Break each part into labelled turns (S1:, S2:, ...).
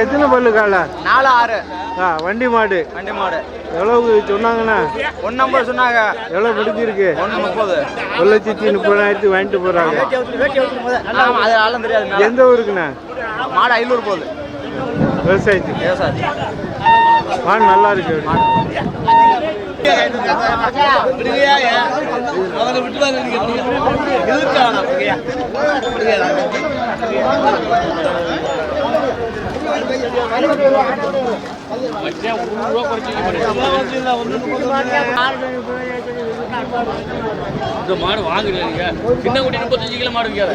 S1: எத்தனை பல்லு காலை?
S2: நாலு ஆறு.
S1: ஆ வண்டி மாடு.
S2: வண்டி மாடு.
S1: எவ்வளவு சொன்னாங்கண்ணா?
S2: ஒன்னு ஐம்பது சொன்னாங்க.
S1: எவ்வளோ பிடிச்சிருக்கு?
S2: ஒன்னு முப்பது.
S1: ஒரு லட்சத்தி முப்பதாயிரத்தி வாங்கிட்டு
S2: தெரியாது
S1: எந்த ஊருக்குண்ணா?
S2: மாடு ஐநூறு போகுது.
S1: விவசாயத்துக்கு.
S2: விவசாயி
S1: மாடு நல்லா இருக்கு.
S3: இந்த மாடு வாங்குறீங்க. சின்ன குட்டி முப்பத்தஞ்சு கிலோ மாடு விற்காது.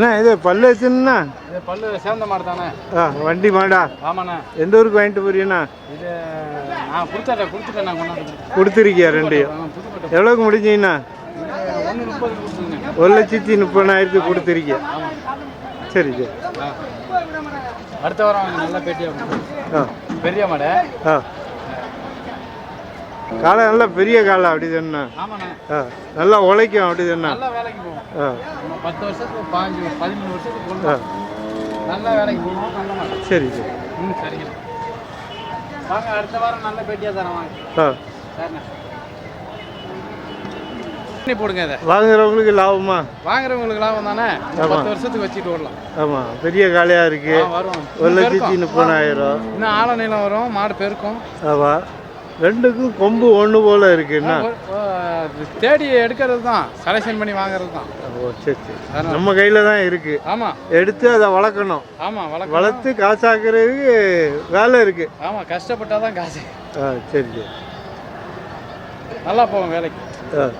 S1: அண்ணா இது பல்லு வச்சுன்னா
S2: பல்லு சேர்ந்த மாடு தானே?
S1: ஆ வண்டி மாடா.
S2: ஆமாண்ணே.
S1: எந்த ஊருக்கு வாங்கிட்டு போறீங்கண்ணா?
S2: இது நான் கொடுத்துட்டேன் கொடுத்துட்டேன் நான் கொண்டாந்து
S1: கொடுத்துருக்கியா ரெண்டையும்? எவ்வளோக்கு முடிஞ்சீங்கண்ணா? ஒரு லட்சத்தி முப்பதாயிரத்துக்கு கொடுத்துருக்கிய? சரி சரி.
S2: அடுத்த வாரம் நல்லா பேட்டியாக பெரிய மாடு.
S1: ஆ. காலை நல்லா பெரிய காலை அப்படி தானே? நல்லா உழைக்கும் அப்படி தானே?
S2: பத்து வருஷத்துக்கு பாஞ்சு பதிமூணு நல்லா வேலைக்கு
S1: சரி சரி.
S2: ம் சரிங்க. வாங்க அடுத்த வாரம் நல்ல பேட்டியாக தரேன் வாங்க.
S1: ஆ.
S2: சரிண்ணே. பண்ணி போடுங்க இதை.
S1: வாங்குறவங்களுக்கு லாபமா?
S2: வாங்குறவங்களுக்கு லாபம் தானே?
S1: ஆமா.
S2: பத்து வருஷத்துக்கு வச்சுட்டு வரலாம்.
S1: ஆமாம் பெரிய காளையாக இருக்கு.
S2: வரும்
S1: ஒரு லட்சத்தி. முப்பதாயிரம்.
S2: இன்னும் ஆழ நீளம் வரும் மாடு பெருக்கும்.
S1: ஆமா. ரெண்டுக்கும் கொம்பு ஒன்று போல
S2: ஒரு- தேடி எடுக்கிறது தான். செலெக்ஷன் பண்ணி வாங்குறது தான்.
S1: ஓ சரி சரி. நம்ம கையில் தான் இருக்கு.
S2: ஆமாம்
S1: எடுத்து அதை வளர்க்கணும்.
S2: ஆமாம் வளர்க்க
S1: வளர்த்து காசாக்குறதுக்கு வேலை இருக்கு.
S2: ஆமாம் கஷ்டப்பட்டால் தான் காசு.
S1: ஆ சரி சரி.
S2: நல்லா போகும் வேலைக்கு.
S1: ஆ.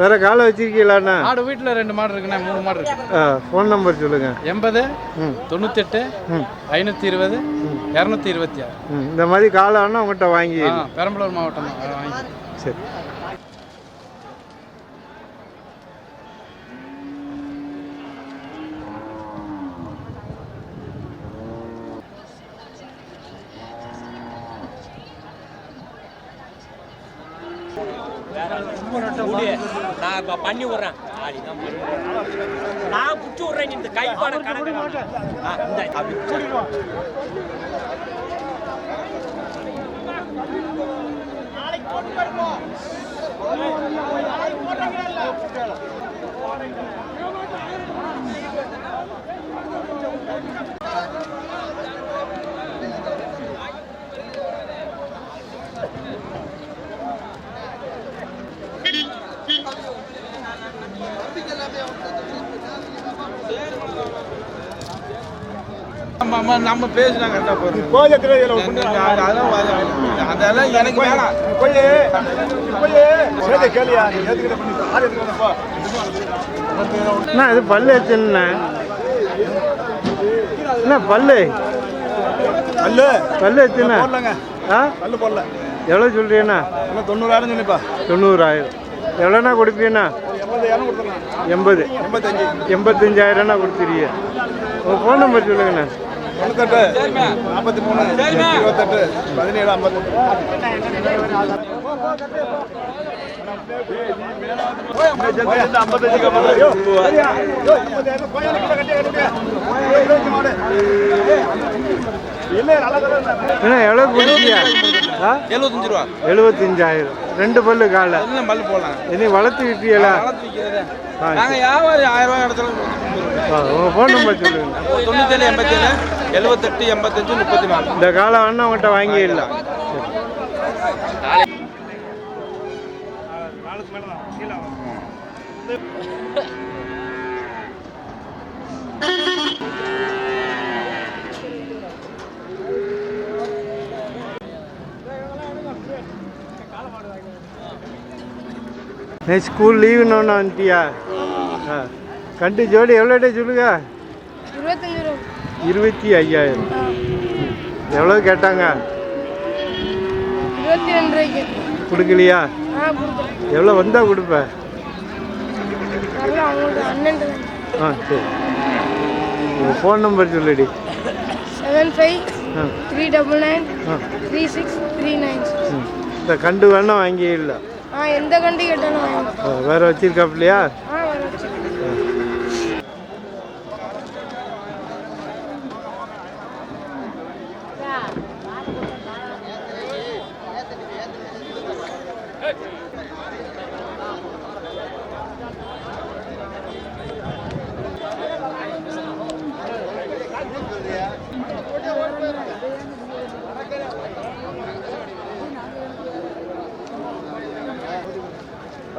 S1: வேற காலை வச்சிருக்கீங்களாண்ணா?
S2: மாடு வீட்டில் ரெண்டு மாடு இருக்குண்ணே மூணு மாடு இருக்கு.
S1: ஃபோன் நம்பர் சொல்லுங்க.
S2: எண்பது தொண்ணூத்தெட்டு ஐநூற்றி இருபது இரநூத்தி இருபத்தி ஆறு.
S1: இந்த மாதிரி காலைன்னா உங்கள்கிட்ட வாங்கி
S2: பெரம்பலூர் மாவட்டம் வாங்கி
S1: சரி
S3: நான் இப்ப பண்ணி விடுறேன். நான் புடிச்சு விடுறேன் இந்த கைப்பாட கணக்கு. இந்த
S4: நம்ம நம்ம பேசினா கரெக்டாக போகிறோம் அதெல்லாம் எனக்கு வேணாம்.
S1: அண்ணா இது பல்லு எத்தனை என்ன பல்லு.
S4: அல்ல
S1: பல்லு எத்தனை
S4: போடலங்க.
S1: ஆ?
S4: அல்ல போடல.
S1: எவ்வளோ சொல்றீங்கண்ணா?
S4: இன்னும் தொண்ணூறாயிரம் சொன்னிப்பா
S1: தொண்ணூறாயிரம். எவ்வளோண்ணா கொடுப்பீங்கண்ணா?
S4: எண்பது எண்பத்தஞ்சு.
S1: எண்பத்தஞ்சாயிரம்னா கொடுத்துருவீங்க உங்கள் ஃபோன் நம்பர் சொல்லுங்கண்ணா
S4: தொண்ணூத்தெட்டு நாற்பத்தி மூணு இருபத்தெட்டு பதினேழு ஐம்பத்தெட்டு
S1: என்ன எவ்வளோ
S4: எழுபத்தஞ்சு ரூபா.
S1: எழுபத்தஞ்சாயிரம். ரெண்டு பல்லு காலை.
S4: பல்லு போடலாம்.
S1: இனி வளர்த்து விட்டீங்களா?
S4: நாங்கள் வியாபாரி ஆயிரம் ரூபாய் இடத்துல
S1: ஆ, உங்க ஃபோன் நம்பர் சொல்லுங்க.
S4: தொண்ணூத்தேழு எண்பத்தேழு எழுபத்தெட்டு எண்பத்தஞ்சு முப்பத்தி நாலு
S1: இந்த காலை வேணா உங்கள்கிட்ட வாங்கிடலாம். நீ ஸ்கூல் லீவுன்னு வந்துட்டியா ஆ கண்டு ஜோடி எவ்வளோட்டே சொல்லுங்க?
S5: இருபத்தஞ்சு ரூபா
S1: இருபத்தி ஐயாயிரம். எவ்வளோ கேட்டாங்க? கொடுக்கலையா? எவ்வளோ வந்தால் கொடுப்பேன் ஆ சரி. உங்கள் ஃபோன் நம்பர் சொல்லுடி.
S5: செவன் ஃபைவ்
S1: ஆ.
S5: த்ரீ டபுள் நைன்
S1: ஆ.
S5: Three six three nine.
S1: இந்த கண்டு வேணா வாங்கி இல்லை
S5: ஆ எந்த கண்டி கேட்டாலும் வேற
S1: வேறு வச்சிருக்காப்லையா
S5: ஆ வர வச்சு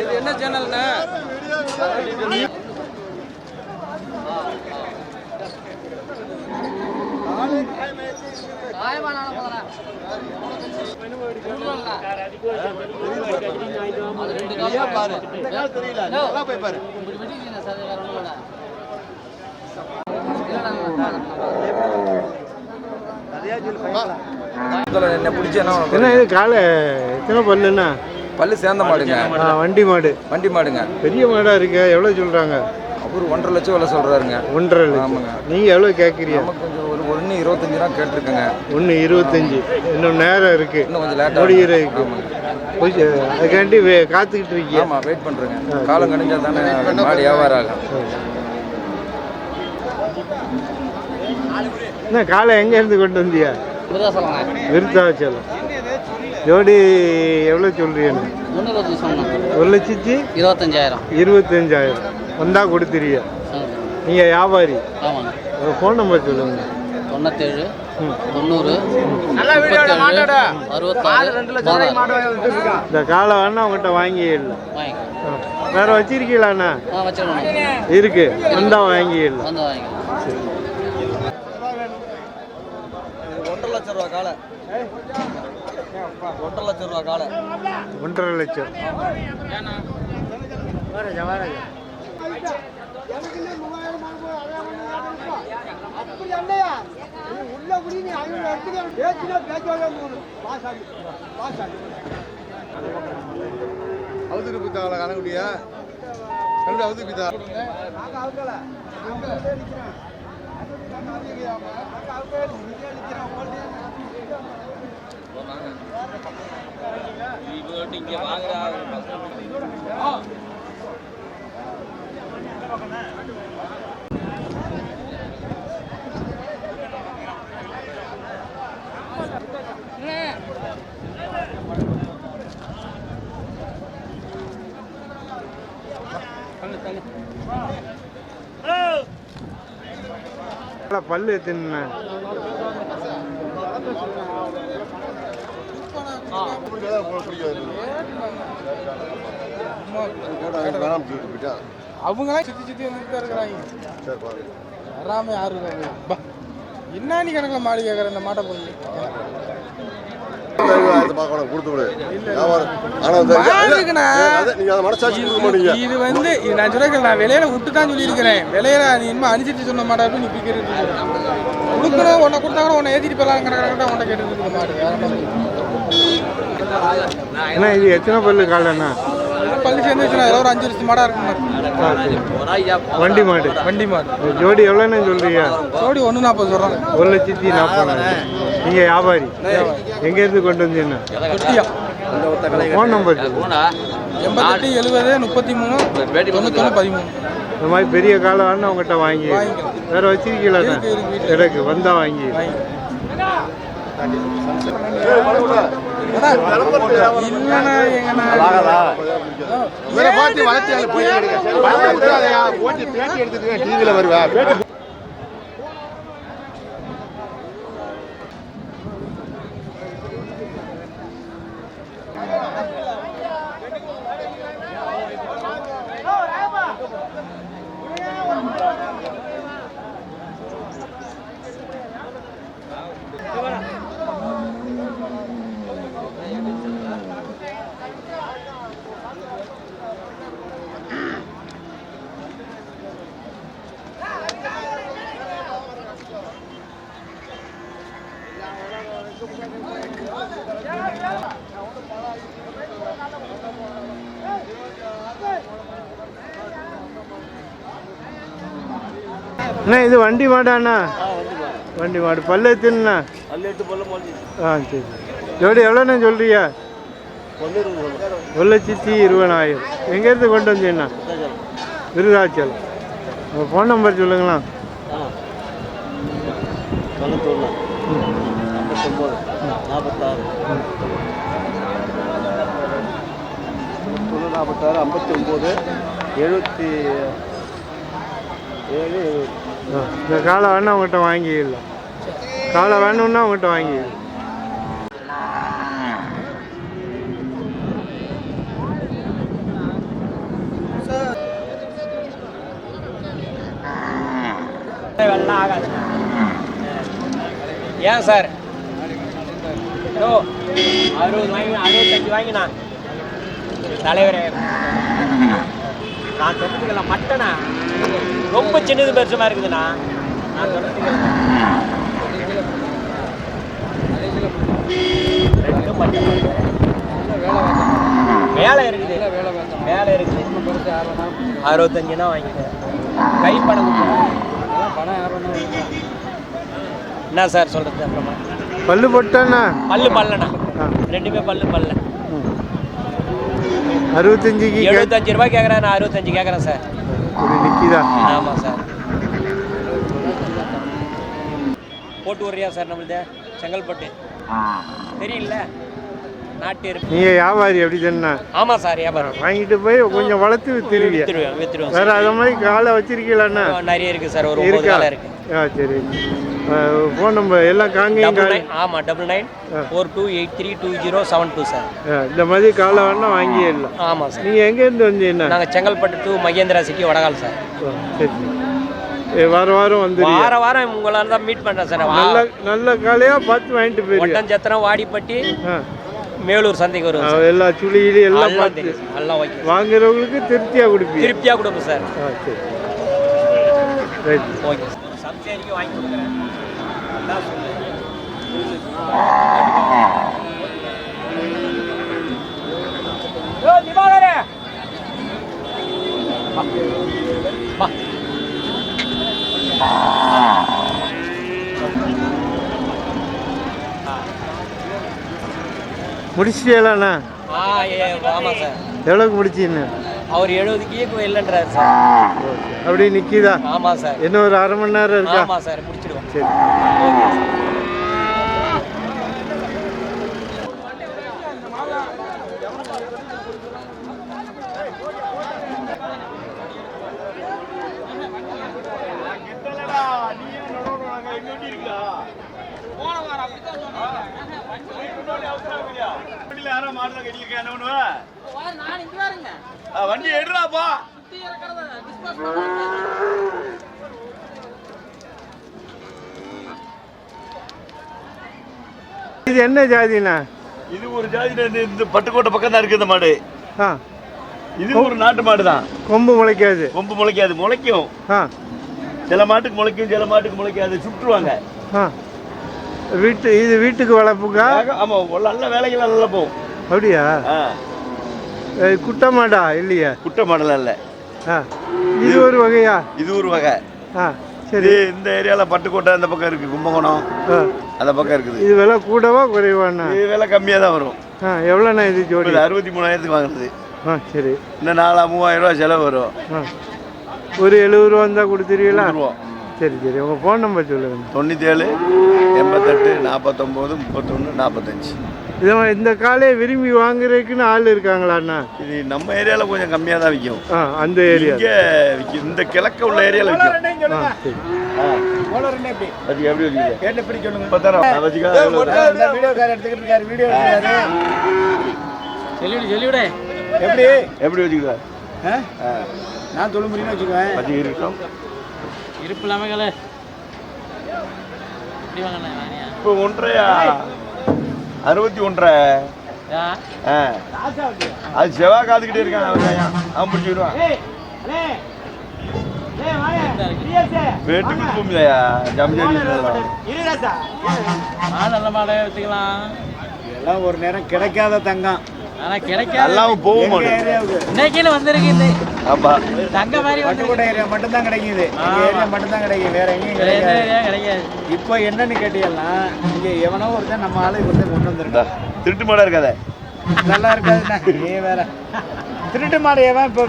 S4: இது என்ன சேனல்ண்ணே
S6: என்ன பிடிச்சேன்னா
S1: என்ன இது காலை? எத்தனை பல்லுண்ணா?
S6: பல்லு சேர்ந்த மாடுங்க.
S1: வண்டி மாடு.
S6: வண்டி மாடுங்க.
S1: பெரிய மாடாக இருக்கு எவ்வளோ சொல்கிறாங்க
S6: அவர் ஒன்றரை லட்சம் விலை சொல்றாருங்க.
S1: ஒன்றரை லட்சம்.
S6: ஆமாங்க.
S1: நீங்கள் எவ்வளோ கேட்குறீங்க?
S6: கொஞ்சம் ஒரு ஒன்று இருபத்தஞ்சு ரூபா கேட்டிருக்கேங்க.
S1: ஒன்று இருபத்தஞ்சி. இன்னும் நேரம் இருக்குது
S6: இன்னும் கொஞ்சம் லேட்டாக ஆமாங்க.
S1: கொஞ்சம் அதுக்காண்டி வே- காத்துக்கிட்டு இருக்கீங்க.
S6: ஆமாம் வெயிட் பண்ணுறேங்க காலம் கணிஞ்சா தானே மாடு வியாபாரம் ஆகும்.
S1: என்ன காலை எங்கேருந்து கொண்டு வந்தியா? விருத்தாச்சலம் ஜோடி எவ்வளோ
S7: சொன்னோம்
S1: ஒரு லட்சத்தி
S7: இருபத்தஞ்சாயிரம்.
S1: இருபத்தஞ்சாயிரம். வந்தால் கொடுத்துறிய நீங்கள் வியாபாரி. ஃபோன் நம்பர் சொல்லுங்கள்
S7: தொண்ணூத்தேழு. தொண்ணூறு
S1: இந்த காலை வேணா உங்கள்கிட்ட வாங்கிடலாம். வேற வச்சிருக்கீங்களாண்ணா இருக்கு. வந்தா வாங்கிடலாம்
S6: ஒன்றரை லட்சம் ரூபா காலை. ஒன்றரை லட்சம் ரூபா காலை
S1: ஒன்றரை லட்சம்
S4: அவுத்துட்டு பித்தாங்களா கணக்குடியா கண்டு அவுத்து பித்தா
S3: இங்கே வாங்குறா
S1: பல்லு தின்ன
S4: அவங்களாம் சுற்றி சுற்றி வந்துட்டு தான் இருக்கிறாங்க. வராம யாரும் இருக்காங்க. என்ன நீ கணக்கில் மாடு கேட்குற இந்த மாட்டை போய். மாடுக்குண்ணா, இது வந்து நான் சொல்ல நான் விலையில விட்டு தான் சொல்லியிருக்கிறேன். விலையில நீ இனிமே அனுசரிச்சு சொன்ன மாட்டா நீ பிக்கிறது கொடுக்கணும்? உன்னை கொடுத்தா கூட உன்னை ஏற்றிட்டு போகலாம் கணக்காக உன்னை கேட்டுட்டு இருக்க மாடு வேற என்ன சொல்றது?
S1: அண்ணா இது எத்தனை பல்லு காலண்ணா
S4: பள்ளி சேர்ந்து வச்சுனா ஏதோ ஒரு அஞ்சு வருஷம் மாடா இருக்கும்.
S1: வண்டி மாடு.
S4: வண்டி மாடு.
S1: ஜோடி எவ்வளோன்னு சொல்றீங்க?
S4: ஜோடி ஒன்று நாற்பது சொல்கிறாங்க
S1: ஒரு லட்சத்தி நாற்பதாயிரம். நீங்கள் வியாபாரி. எங்கேருந்து கொண்டு வந்தீங்கன்னா ஃபோன் நம்பர்
S4: எண்பத்தெட்டு எழுபது முப்பத்தி மூணு தொண்ணூத்தொன்று பதிமூணு.
S1: இந்த மாதிரி பெரிய காலம் வேணா உங்ககிட்ட வாங்கி. வேற வச்சிருக்கீங்களா. எனக்கு வந்தா வாங்கி.
S8: இவரை பார்த்து வளர்ச்சி போய் ஓட்டி பேட்டி எடுத்துட்டு டிவியில் வருவா.
S1: அண்ணா இது வண்டி மாடாண்ணா? வண்டி மாடு. பல்லு எத்துனா ஆ சரி. ஜோடி எவ்வளோண்ணா சொல்றியா ஒரு லட்சத்தி இருபதாயிரம். எங்கேருந்து கொண்டு வந்தீங்கண்ணா? விருதாச்சலம். உங்கள் ஃபோன் நம்பர் சொல்லுங்களா
S7: தொண்ணூத்தொன்று ஐம்பத்தொம்போது நாற்பத்தாறு தொண்ணூறு நாற்பத்தாறு ஐம்பத்தி ஒம்பது எழுபத்தி ஏழு.
S1: இந்த காலை வேணா உங்கள்கிட்ட வாங்கிக்கலாம் காலை வேணும்னா உங்கள்கிட்ட
S3: ஆகாது ஏன் சார்? ஓ அறுபது வாங்கி அறுபத்தஞ்சு வாங்கினா தலைவரே. நான் சொல்றதுக்கெல்லாம் மட்டனா? ரொம்ப சின்னது பெருசுமா இருக்குதுண்ணா. நான் மட்டம். வேலை இருக்குது. வேலை இருக்குது. அறுபத்தஞ்சுனா வாங்கிட்டேன். கை பணம் என்ன சார் சொல்றது அப்புறமா?
S1: பல்லு போட்டாண்ணா
S3: பல்லு பல்லண்ணா. ரெண்டுமே பல்லு பல்ல.
S1: அறுபத்தஞ்சுக்கு கே-
S3: எழுபத்தஞ்சு ரூபாய் கேட்குறேன் நான் அறுபத்தஞ்சு கேட்குறேன் சார்.
S1: இது நிற்கிதா
S3: ஆமாம் சார். போட்டு விட்றியா சார் நம்மளுது? செங்கல்பட்டு. தெரியல. நாட்டு
S1: நீங்கள் வியாபாரி அப்படி தானே
S3: ஆமாம் சார் வியாபாரம்.
S1: வாங்கிட்டு போய் கொஞ்சம் வளர்த்து வித்துருவீங்க
S3: வித்துருவேன் வித்துருவேன்.
S1: வேற அத மாதிரி காலை வச்சிருக்கீங்களாண்ணா?
S3: சார் நிறைய இருக்கு சார். ஒரு
S1: இருக்கா?
S3: இருக்கு.
S1: ஆ சரி. ஃபோன் நம்பர் எல்லாம்
S3: நைன் ஆமாம் double nine. Four two eight three two zero seven two sir
S1: இந்த மாதிரி காலை வேணா வாங்கிடலாம்
S3: ஆமாம் சார்
S1: நீங்கள் எங்கேருந்து வந்தீங்கண்ணா
S3: நாங்கள் Chengalpattu to Mahindra city Vadakal sir
S1: சரி. ஏ, வாரம் வாரம் வந்துடுங்க
S3: வார வாரம் உங்களால தான் மீட் பண்ணுறேன் சார்
S1: நல்ல நல்ல காலையாக பார்த்து வாங்கிட்டு போயிருங்க
S3: ஒட்டஞ்சத்திரம் வாடிப்பட்டி மேலூர் சந்தைக்கு சார்
S1: எல்லா சுழியிலும் எல்லாம் பார்த்து.
S3: எல்லாம் ஓகே
S1: வாங்குறவங்களுக்கு திருப்தியாக கொடுப்பீங்க.
S3: திருப்தியாக கொடுப்போம் சார்
S1: ஆ சரி. ரைட்
S3: ஓகே சார் சம்சேரிக்கு வாங்கி கொடுக்குறேன் அதான் சொல்லு. யோ, திவாகரே! ஆ ஆமாம் சார்
S1: எவ்வளோக்கு முடிச்சின்னு
S3: அவர் எழுபதுக்கு ஈக்குவல் இல்லைன்றாரு சார்.
S1: அப்படி நிற்கிதா
S3: ஆமாம் சார்.
S1: இன்னும் ஒரு அரை மணி நேரம் இருக்கா?
S3: ஆமாம் சார் முடிச்சிடுவோம்
S1: சரி.
S3: ஓகே சார்
S8: வண்டி எடுறாப்பா
S1: இது என்ன ஜாதிண்ணா
S9: இது ஒரு ஜாதி இந்த பட்டுக்கோட்டை பக்கம் தான் இருக்கு இந்த மாடு.
S1: ஆ.
S9: இது ஒரு நாட்டு மாடு தான்
S1: கொம்பு முளைக்காது.
S9: கொம்பு முளைக்காது முளைக்கும்.
S1: ஆ.
S9: சில மாட்டுக்கு முளைக்கும் சில மாட்டுக்கு முளைக்காது சுற்றுவாங்க.
S1: ஆ. வீட்டு இது வீட்டுக்கு வளர்ப்புக்கா?
S9: வேக- ஆமா ஒரு நல்ல வேலைகள் நல்லா போகும்.
S1: அப்படியா? குட்டை மாடா இல்லையா?
S9: குட்டை மாடலாம் இல்ல
S1: இது ஒரு வகையா?
S9: இது ஒரு வகை.
S1: ஆ
S9: சரி. இந்த ஏரியால பட்டுக்கோட்டை அந்த பக்கம் இருக்கு கும்பகோணம். அந்த பக்கம் இருக்குது.
S1: இது விலை கூடவா குறைவாண்ணா
S9: இது விலை கம்மியா தான் வரும்.
S1: ஆ எவ்வளோண்ணா இது ஜோடி?
S9: அறுபத்தி மூணாயிரத்துக்கு வாங்குறது.
S1: ஆ சரி.
S9: இன்னும் நாலா மூவாயிரம் ரூபாய் செலவு வரும்.
S1: ஒரு எழுபது ரூபா இருந்தால் கொடுத்துருவீங்களா. சரி சரி. உங்கள் ஃபோன் நம்பர் சொல்லுங்க.
S9: தொண்ணூத்தி ஏழு எண்பத்தெட்டு நாற்பத்தொம்போது முப்பத்தொன்று நாற்பத்தஞ்சு
S1: இது இந்த காலையை விரும்பி வாங்குறதுக்குன்னு ஆள் இருக்காங்களாண்ணா
S9: இது நம்ம ஏரியால கொஞ்சம் கம்மியா தான் விற்கும்
S1: ஆ அந்த ஏரியா
S9: இங்க விற்கும் இந்த கிழக்க உள்ள ஏரியால விற்கும்
S1: ஆ சரி.
S9: அது எப்படி விற்கிறீங்க?
S10: கேட்டு எப்படி சொல்லுங்க.
S9: முப்பத்தாயிரம் நான் வச்சுக்க எவ்வளவு?
S10: இந்த வீடியோக்காரர் எடுத்துக்கிட்டு இருக்காரு. வீடியோ எடுக்கிறாரு
S7: சொல்லிவிடு சொல்லிவிடு.
S10: எப்படி?
S9: எப்படி வச்சுக்கிறா
S10: ஆ? நான் தொழு முடியும்னு வச்சுக்குவேன்.
S9: வச்சு இருக்கட்டும்
S7: இருப்பு இல்லாம
S9: இப்போ ஒன்றரையா அறுபத்தி ஒன்றரை. அது செவ்வாய் காத்துக்கிட்டே இருக்கான் அவன் பிடிச்சிக்கிடுவான் வேட்டுக்கு பூமியா ஜம்ஜாடி
S7: நல்ல மாடை வச்சுக்கலாம்.
S10: எல்லாம் ஒரு நேரம் கிடைக்காத தங்கம்.
S7: ஆனா கிடைக்காது.
S9: எல்லாம் போக மாட்டேன்
S10: ஏரியாவுக்கு?
S7: இன்னைக்குன்னு வந்திருக்கு
S9: ஆமா.
S7: தங்க மாதிரி வந்து
S10: பட்டுக்கோட்டை ஏரியா மட்டும்தான் கிடைக்குது. எங்க ஏரியா மட்டும்தான் கிடைக்கும் வேற எங்கேயும் கிடைக்காது. இப்போ என்னன்னு கேட்டீங்கன்னா இங்க எவனோ ஒருத்தன் நம்ம ஆளு ஒருத்தன் கொண்டு
S9: இந்தா,
S10: வந்திருக்கான்
S9: திருட்டு மாடா இருக்காத.
S10: நல்லா இருக்காதுண்ணா நீ வேற. திருட்டு மாடு எவன் இப்போ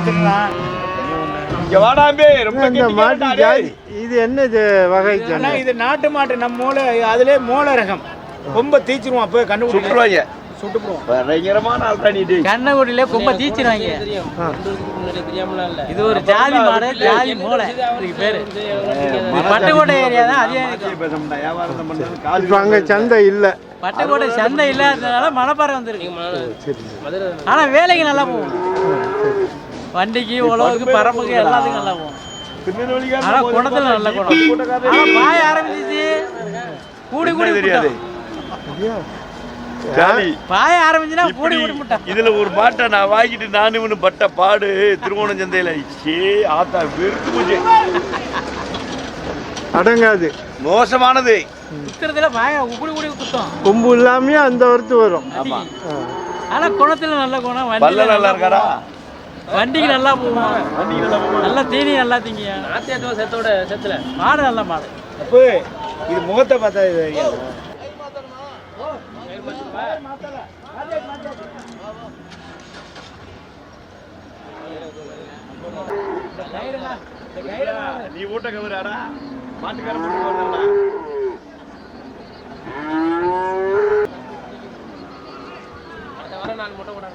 S9: டேய்.
S1: இது என்ன வகை
S10: இது நாட்டு மாட்டு. நம்ம மூளை அதிலே மூளை ரகம். ரொம்ப தீச்சிருவோம் அப்போ கண்டுபிடிச்சு
S7: கண்ணகுடியில கொம்ப தீச்சிருவாங்க இது ஒரு ஜாதி மாடு ஜாதி மூளை. இதுக்கு பேரு. இது பட்டுக்கோட்டை ஏரியா தான் அதிகம்
S1: அங்கே சந்தை இல்லை.
S7: பட்டுக்கோட்டை சந்தை இல்லாததுனால மணப்பாறை வந்திருக்கு.
S1: சரி
S7: ஆனா வேலைக்கு நல்லா போகும். வண்டிக்கு உழவுக்கு பரம்புக்கு எல்லாத்துக்கும் நல்லா போகும். ஆனா குணத்துல நல்ல குணம். ஆனா பாய ஆரம்பிச்சிச்சு. கூடி கூடி
S9: தெரியாது.
S7: பாய ஆரம்பிச்சுன்னா கூடி
S9: இதுல ஒரு மாட்டை நான் வாங்கிட்டு நானு இவனு பட்ட பாடு திருவோணம் சந்தையில. சே ஆத்தா வெறுத்து போச்சு.
S1: அடங்காது.
S9: மோசமானது.
S7: குத்துறதுல பாய கூடி கூடி குத்தம்.
S1: கொம்பு இல்லாமையே அந்த வரத்து வரும்.
S9: ஆமா.
S7: ஆனா குணத்துல நல்ல குணம்
S9: பல்ல நல்லா இருக்காடா.
S7: வண்டிக்கு நல்லா போகும்?
S9: வண்டிக்கு நல்லா போகுமா?
S7: நல்லா தீனி நல்லா திங்க செத்தோட செத்துல. மாடு நல்ல மாடு.
S10: அப்போ இது முகத்தை பார்த்தா இது
S9: நீ ஊட்ட கவராடா. மாட்டுக்கார போட்டு வரடா
S7: வர நாலு மட்டும் கூட